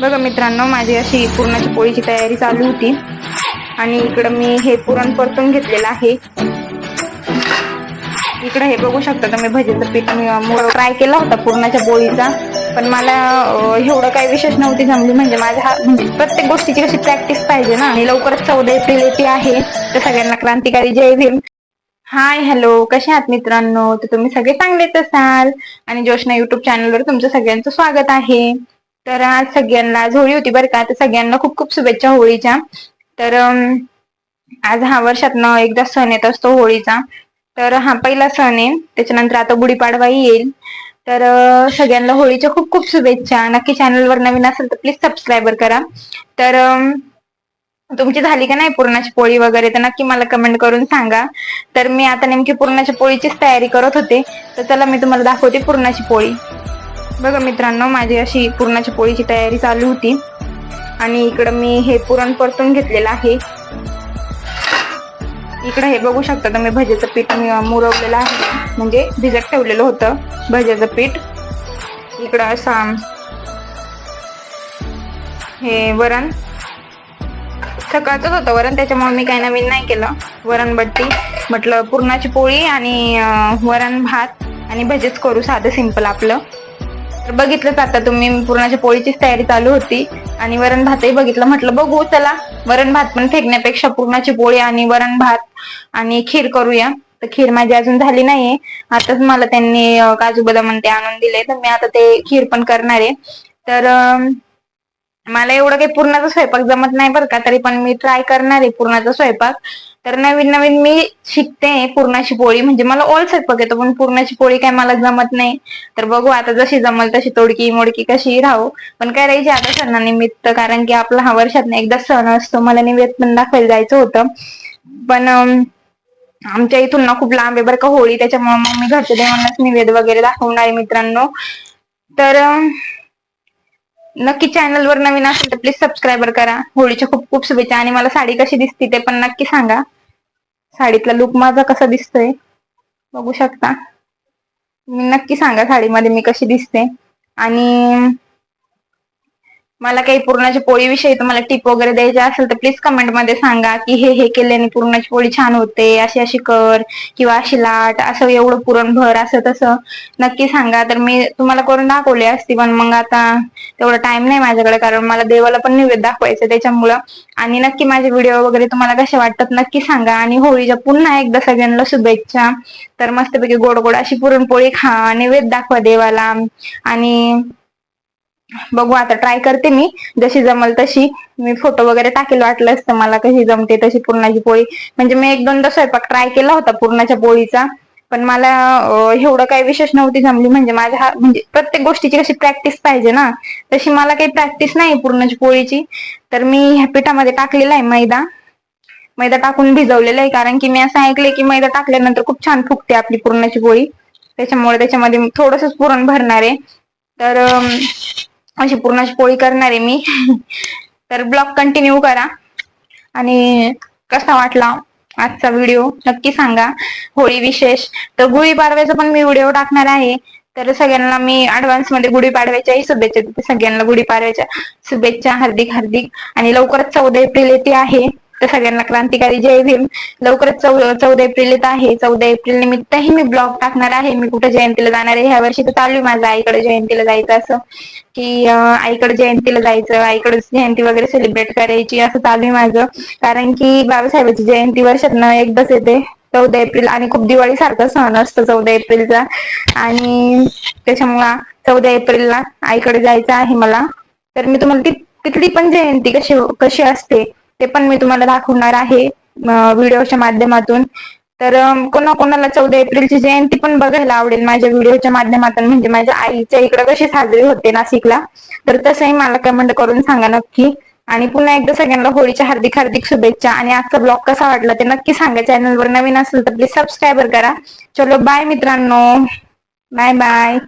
बघा मित्रांनो माझी अशी पुरणाची पोळीची तयारी चालू होती. आणि इकडं मी हे पुरण परतून घेतलेलं आहे. इकडं हे बघू शकता तुम्ही भजीचं पीठ मी ट्राय केला होता पुरणाच्या पोळीचा. पण मला एवढं काही विशेष नव्हती जमली. म्हणजे माझ्या हा म्हणजे प्रत्येक गोष्टीची कशी प्रॅक्टिस पाहिजे ना. आणि लवकरच चौदा एप्रिल येते आहे तर सगळ्यांना क्रांतिकारी जय भीम. हाय हॅलो कसे आहात मित्रांनो? तर तुम्ही सगळे चांगलेच असाल. आणि जोशना युट्यूब चॅनलवर तुमचं सगळ्यांचं स्वागत आहे. तर आज सगळ्यांना होळी होती बरं का. तर सगळ्यांना खूप खूप शुभेच्छा होळीच्या. तर आज हा वर्षातनं एकदा सण येत असतो होळीचा. तर हा पहिला सण आहे. त्याच्यानंतर आता गुढीपाडवाही येईल. तर सगळ्यांना होळीच्या खूप खूप शुभेच्छा. नक्की चॅनलवर नवीन असेल तर प्लीज सबस्क्राईबर करा. तर तुमची झाली का नाही पुरणाची पोळी वगैरे तर नक्की मला कमेंट करून सांगा. तर मी आता नेमकी पुरणाच्या पोळीचीच तयारी करत होते. तर चला मी तुम्हाला दाखवते पुरणाची पोळी. बघा मित्रांनो माझी अशी पुरणाची पोळीची तयारी चालू होती. आणि इकडं मी हे पुरण परतून घेतलेलं आहे. इकडं हे बघू शकता तुम्ही भजेचं पीठ मुरवलेलं आहे. म्हणजे भिजत ठेवलेलं होतं भज्याचं पीठ. इकडं असा हे वरण. सकाळचंच होतं वरण त्याच्यामुळे मी काही नवीन नाही केलं. वरण बट्टी म्हटलं पुरणाची पोळी आणि वरण भात आणि भजेच करू साधं सिंपल आपलं. तर बघितलंच आता तुम्ही पुरणाच्या पोळीचीच तयारी चालू होती आणि वरण भातही बघितलं. म्हटलं बघू चला वरण भात पण फेकण्यापेक्षा पुरणाची पोळी आणि वरण भात आणि खीर करूया. तर खीर माझी अजून झाली नाहीये. आताच मला त्यांनी काजू बदाम ते आणून दिले. तर मी आता ते खीर पण करणार आहे. तर मला एवढं काही पूर्णाचा स्वयंपाक जमत नाही बरं का तरी पण मी ट्राय करणार आहे पूर्णाचा स्वयंपाक. तर नवीन नवीन मी शिकते पूर्णाची पोळी. म्हणजे मला ऑल स्वयंपाक येतो पण पूर्णाची पोळी काय मला जमत नाही. तर बघू आता जशी जमल तशी तोडकी मोडकी कशी राहू. पण काय राहायची आता सणानिमित्त कारण की आपला हा वर्षात एकदा सण असतो. मला निवेद पण दाखवायला जायचं होतं. पण आमच्या इथून ना खूप लांब आहे बरं का होळी. त्याच्यामुळे मग मी घरच्या देवांनाच निवेद वगैरे दाखवणार आहे मित्रांनो. तर नक्की चॅनलवर नवीन असेल तर प्लीज सबस्क्राईबर करा. होळीच्या खूप खूप शुभेच्छा. आणि मला साडी कशी दिसते ते पण नक्की सांगा. साडीतला लुक माझा कसा दिसतोय बघू शकता. मी नक्की सांगा साडीमध्ये मी कशी दिसते. आणि मला काही पुरणाच्या पोळीविषयी तुम्हाला टिप वगैरे द्यायची असेल तर प्लीज कमेंटमध्ये सांगा की हे हे केल्याने पुरणाची पोळी छान होते अशी अशी कर किंवा अशी लाट असं एवढं पुरण भर असं तसं नक्की सांगा. तर मी तुम्हाला करून दाखवली असती पण मग आता तेवढा टाइम नाही माझ्याकडे कारण मला देवाला पण निवेद दाखवायचं त्याच्यामुळं. आणि नक्की माझे व्हिडिओ वगैरे तुम्हाला कसे वाटतात नक्की सांगा. आणि होळीच्या पुन्हा एकदा सगळ्यांना शुभेच्छा. तर मस्तपैकी गोड गोड अशी पुरणपोळी खा निवेद दाखवा देवाला. आणि बघू आता ट्राय करते मी. जशी जमल तशी. मी फोटो वगैरे टाकेल वाटलं असतं मला कशी जमते तशी पुरणाची पोळी. म्हणजे मी एक दोनदा स्वयंपाक ट्राय केला होता पुरणाच्या पोळीचा. पण मला एवढं काही विशेष नव्हती जमली. म्हणजे माझ्या हा म्हणजे प्रत्येक गोष्टीची कशी प्रॅक्टिस पाहिजे ना. तशी मला काही प्रॅक्टिस नाही पुरणाची पोळीची. तर मी ह्या पिठामध्ये टाकलेला आहे मैदा. मैदा टाकून भिजवलेला आहे. कारण की मी असं ऐकलंय की मैदा टाकल्यानंतर खूप छान फुगते आपली पुरणाची पोळी. त्याच्यामुळे त्याच्यामध्ये थोडस पुरण भरणार आहे. तर अशी पूर्णाची पोळी करणार आहे मी. तर ब्लॉग कंटिन्यू करा. आणि कसा वाटला आजचा व्हिडिओ नक्की सांगा. होळी विशेष. तर गुढी पाडव्याचा पण मी व्हिडिओ टाकणार आहे. तर सगळ्यांना मी ऍडव्हान्समध्ये गुढीपाडव्याच्याही शुभेच्छा देते. सगळ्यांना गुढी पाडव्याच्या शुभेच्छा हार्दिक हार्दिक. आणि लवकरच चौदा एप्रिल येते आहे. तर सगळ्यांना क्रांतिकारी जय भीम. लवकरच चौदा एप्रिल येत आहे. चौदा एप्रिल निमित्तही मी ब्लॉग टाकणार आहे. मी कुठे जयंतीला जाणार आहे? ह्या वर्षी तर चालू आहे माझं आईकडे जयंतीला जायचं असं. की आईकडे जयंतीला जायचं आईकडे जयंती वगैरे सेलिब्रेट करायची असं चालू आहे माझं. कारण की बाबासाहेबांची जयंती वर्षातनं एकदाच येते. चौदा एप्रिल आणि खूप दिवाळी सारखा सण असतो चौदा एप्रिलचा. आणि त्याच्यामुळे चौदा एप्रिलला आईकडे जायचं आहे मला. तर मी तुम्हाला ती तिथली पण जयंती कशी हो, कशी असते? ते पण मी तुम्हाला दाखवणार आहे व्हिडिओच्या माध्यमातून. तर कोणा कोणाला चौदा एप्रिलची जयंती पण बघायला आवडेल माझ्या व्हिडिओच्या माध्यमातून. म्हणजे माझ्या आईच्या इकडे कशी साजरी होते नाशिकला. तर तसंही मला कमेंट करून सांगा नक्की. आणि पुन्हा एकदा सगळ्यांना होळीच्या हार्दिक हार्दिक शुभेच्छा. आणि आजचा ब्लॉग कसा वाटला ते नक्की सांगा. चॅनलवर नवीन असेल तर प्लीज सबस्क्राईबर करा. चलो बाय मित्रांनो. Bye bye